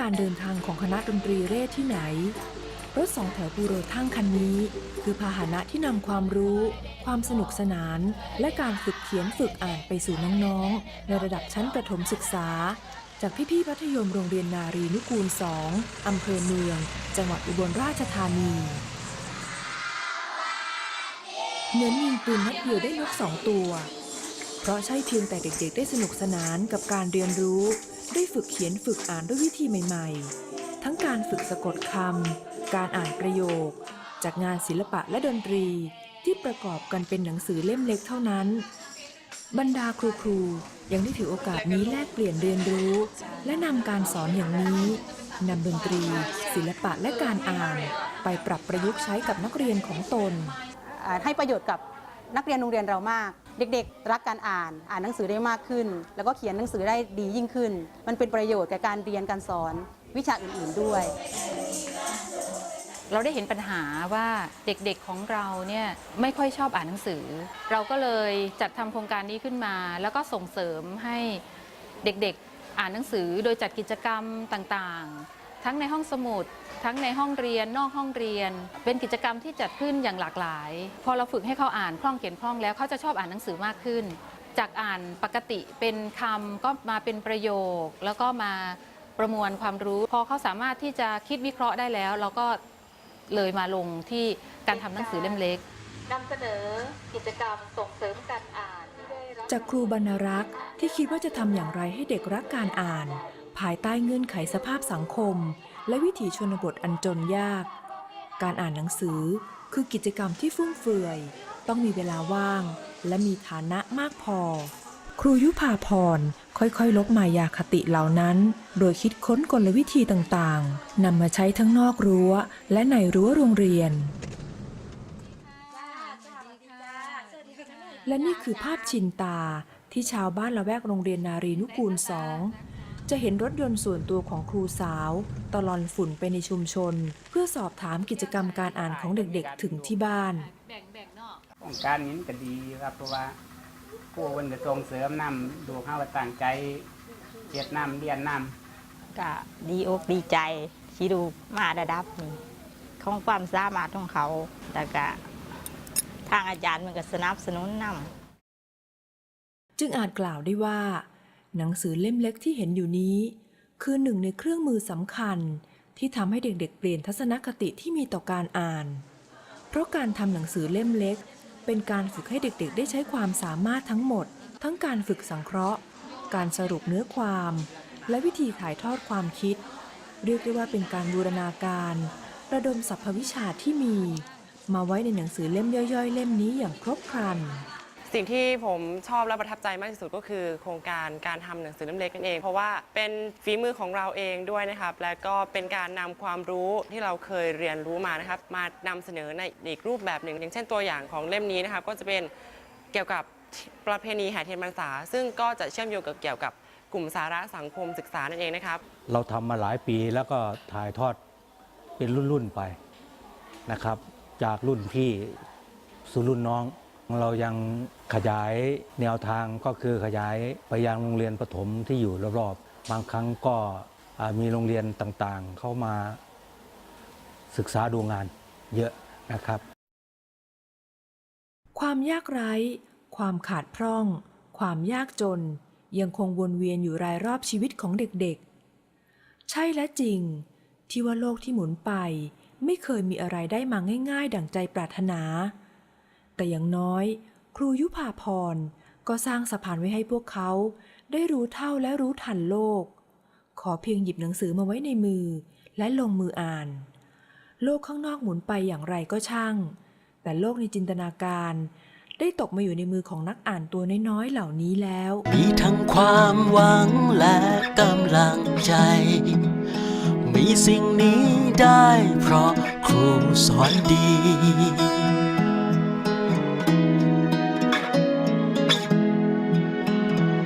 การเดินทางของคณะดนตรีเรศที่ไหน รถสองแถวบูโรทั้งคันนี้ คือพาหนะที่นำความรู้ ความสนุกสนาน และการฝึกเขียนฝึกอ่านไปสู่น้องๆ ในระดับชั้นประถมศึกษา จากพี่ๆมัธยมโรงเรียนนารีนุกูล 2อำเภอเมือง จังหวัดอุบลราชธานีเหมือนยิงปืนนัดเดียวได้นกสองตัว เพราะใช่เพียงแต่เด็กๆได้สนุกสนานกับการเรียนรู้ ได้ฝึกเขียนฝึกอ่านด้วยวิธีใหม่ๆ ทั้งการฝึกสะกดคำ การอ่านประโยค จากงานศิลปะและดนตรีที่ประกอบกันเป็นหนังสือเล่มเล็กเท่านั้น บรรดาครูครูๆยังได้ถือโอกาสนี้แลกเปลี่ยนเรียนรู้ และนำการสอนอย่างนี้นำดนตรี ศิลปะและการอ่าน ไปปรับประยุกต์ใช้กับนักเรียนของตน ให้ประโยชน์กับนักเรียนโรงเรียนเรามาก เด็กๆ รักการอ่าน อ่านหนังสือได้มากขึ้น แล้วก็เขียนหนังสือได้ดียิ่งขึ้น มันเป็นประโยชน์กับการเรียนการสอนวิชาอื่นๆด้วย เราได้เห็นปัญหาว่าเด็กๆของเราเนี่ยไม่ค่อยชอบอ่านหนังสือ เราก็เลยจัดทำโครงการนี้ขึ้นมา แล้วก็ส่งเสริมให้เด็กๆอ่านหนังสือโดยจัดกิจกรรมต่างๆ ทั้งในห้องสมุด ทั้งในห้องเรียน นอกห้องเรียน เป็นกิจกรรมที่จัดขึ้นอย่างหลากหลาย พอเราฝึกให้เขาอ่านคล่องเขียนคล่องแล้วเขาจะชอบอ่านหนังสือมากขึ้น จากอ่านปกติเป็นคำก็มาเป็นประโยค แล้วก็มาประมวลความรู้ พอเขาสามารถที่จะคิดวิเคราะห์ได้แล้ว เราก็เลยมาลงที่การทำหนังสือเล่มเล็กนำเสนอกิจกรรมส่งเสริมการอ่านที่ได้รับจากครูบรรณรักษ์ที่คิดว่าจะทำอย่างไรให้เด็กรักการอ่าน ภายใต้เงื่อนไขสภาพสังคม และวิถีชนบทอันจนยาก การอ่านหนังสือคือกิจกรรมที่ฟุ่มเฟือย ต้องมีเวลาว่าง และมีฐานะมากพอ ครูยุพาพรค่อยๆ ลบมายาคติเหล่านั้น โดยคิดค้นกลวิธีต่างๆนำมาใช้ทั้งนอกรั้ว และในรั้วโรงเรียน และนี่คือภาพชินตาที่ชาวบ้านละแวกโรงเรียนนารีนุกูลสอง จะเห็นรถยนต์ส่วนตัวของครูสาว ตลอนฝุ่นไปในชุมชน เพื่อสอบถามกิจกรรมการอ่านของเด็กๆ ถึงที่บ้าน แบ่งแบ่งนอกโครงการนี้มันก็ดีครับเพราะว่าผู้คนจะส่งเสริมนำดูเขาว่าตั้งใจเรียนนำเรียนนำก็ดีอกดีใจที่ดูมาระดับนี้ของความสามารถของเขาแต่ก็ทางอาจารย์มันก็สนับสนุนนำ จึงอาจกล่าวได้ว่า หนังสือเล่มเล็กที่เห็นอยู่นี้ คือหนึ่งในเครื่องมือสำคัญที่ทำให้เด็กๆ เปลี่ยนทัศนคติที่มีต่อการอ่าน เพราะการทำหนังสือเล่มเล็ก เป็นการฝึกให้เด็กๆ ได้ใช้ความสามารถทั้งหมด ทั้งการฝึกสังเคราะห์ การสรุปเนื้อความ และวิธีถ่ายทอดความคิด เรียกได้ว่าเป็นการบูรณาการ ระดมสรรพวิชาที่มี มาไว้ในหนังสือเล่มย่อยๆ เล่มนี้อย่างครบครัน สิ่งที่ผมชอบและประทับใจมากที่สุดก็คือ โครงการการทำหนังสือเล่มเล็กนั่นเอง เพราะว่าเป็นฝีมือของเราเองด้วยนะครับ และก็เป็นการนำความรู้ที่เราเคยเรียนรู้มานะครับ มานำเสนอในอีกรูปแบบหนึ่ง อย่างเช่นตัวอย่างของเล่มนี้นะครับ ก็จะเป็นเกี่ยวกับประเพณีแห่เทียนพรรษา ซึ่งก็จะเชื่อมโยงกับเกี่ยวกับกลุ่มสาระสังคมศึกษานั่นเองนะครับ เราทำมาหลายปีแล้วก็ถ่ายทอดเป็นรุ่นๆไปนะครับ จากรุ่นพี่สู่รุ่นน้องเรายัง ขยายแนวทางก็คือขยายไปยังโรงเรียนประถมที่อยู่รอบๆ บางครั้งก็มีโรงเรียนต่างๆ เข้ามาศึกษาดูงานเยอะนะครับ ความยากไร้ ความขาดพร่อง ความยากจน ยังคงวนเวียนอยู่รายรอบชีวิตของเด็กๆ ใช่และจริง ที่ว่าโลกที่หมุนไปไม่เคยมีอะไรได้มาง่าย ๆ ดั่งใจปรารถนา แต่อย่างน้อย ครูยุพาพรก็สร้างสะพานไว้ให้พวกเขา ได้รู้เท่าและรู้ทันโลก ขอเพียงหยิบหนังสือมาไว้ในมือ และลงมืออ่าน โลกข้างนอกหมุนไปอย่างไรก็ช่าง แต่โลกในจินตนาการ ได้ตกมาอยู่ในมือของนักอ่านตัวน้อยๆเหล่านี้แล้ว มีทั้งความหวังและกำลังใจ มีสิ่งนี้ได้เพราะคครูสอนดี